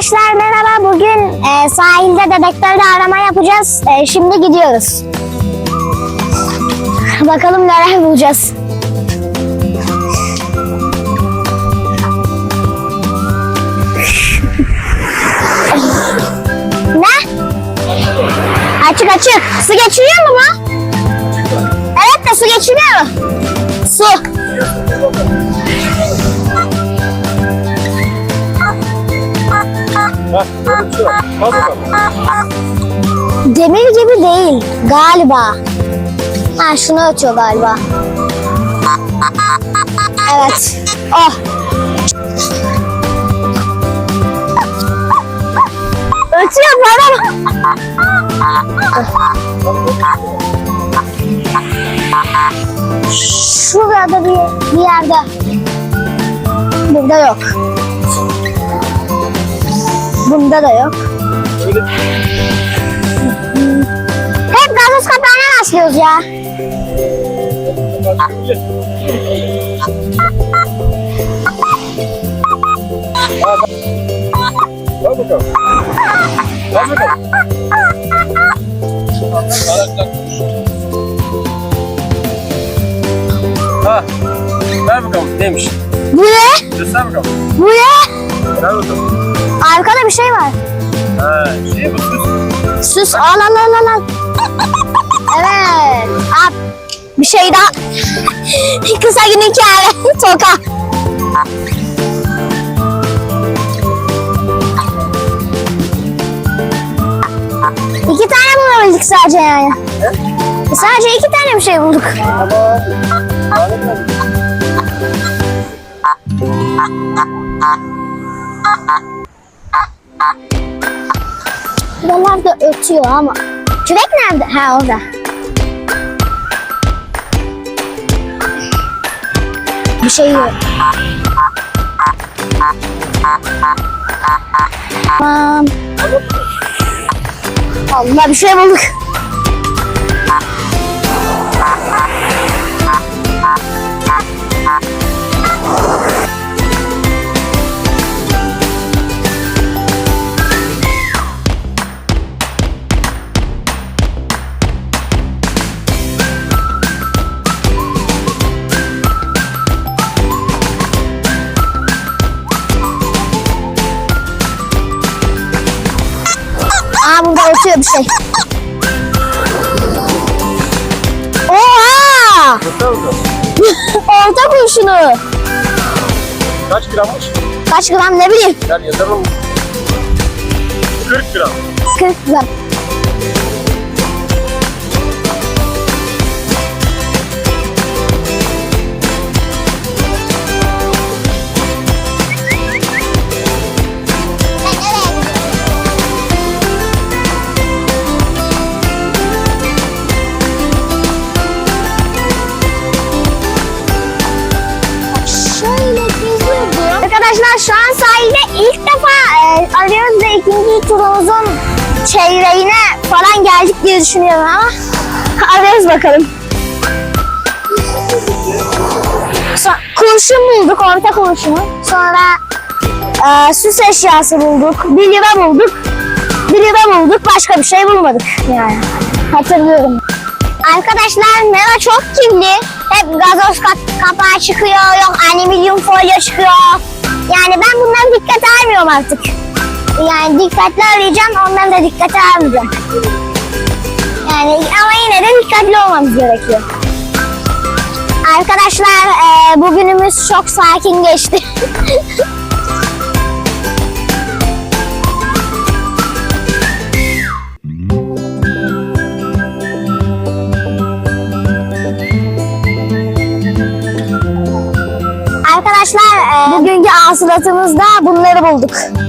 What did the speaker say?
Arkadaşlar merhaba. Bugün e, sahilde dedektörde arama yapacağız. E, şimdi gidiyoruz. Bakalım neler bulacağız. ne? Açık açık. Su geçiriyor mu bu? Evet de su geçiriyor? Su. Bak böyle. Demir gibi değil galiba. Ha şunu ötüyor galiba. Evet. Oh. Ötüyor bana. Şurada bir, bir yerde. Burada yok. Bunda da yok. Öyle Hep gazoz kapağına rastlıyoruz ya. Al bakalım. Al bakalım. Ha. Ver bakalım neymiş? Bu ne? Göster bakalım. Bu ne? Ver bakalım. Arkada bir şey var. Ha, şey bu süs. Sus al al al al. Evet. Al. Bir şey daha. Kısa gün hikaye. Toka. İki tane bulabildik sadece yani. Sadece iki tane bir şey bulduk. Ama. Buralar da ötüyor ama. Kürek nerede? Ha orada. Bir şey yok. Tamam. Allah bir şey bulduk. Ötüyor bir şey. Oha! Orta kurşunu. Kaç grammış? Kaç gram ne bileyim. Gel yazalım. 40 gram. 40 gram. Arkadaşlar şu an sahilde ilk defa e, arıyoruz ve ikinci turumuzun çeyreğine falan geldik diye düşünüyorum ama arıyoruz bakalım. So- kurşun bulduk, orta kurşunu. Sonra e, süs eşyası bulduk, bir lira bulduk. Bir lira bulduk, başka bir şey bulmadık yani. Hatırlıyorum. Arkadaşlar Mera çok kirli. Hep gazoz kap- kapağı çıkıyor, yok alüminyum folyo çıkıyor. Yani ben bunları dikkate almıyorum artık. Yani dikkatli arayacağım, onları da dikkate almayacağım. Yani ama yine de dikkatli olmamız gerekiyor. Arkadaşlar eee, bugünümüz çok sakin geçti. hasılatımızda bunları bulduk.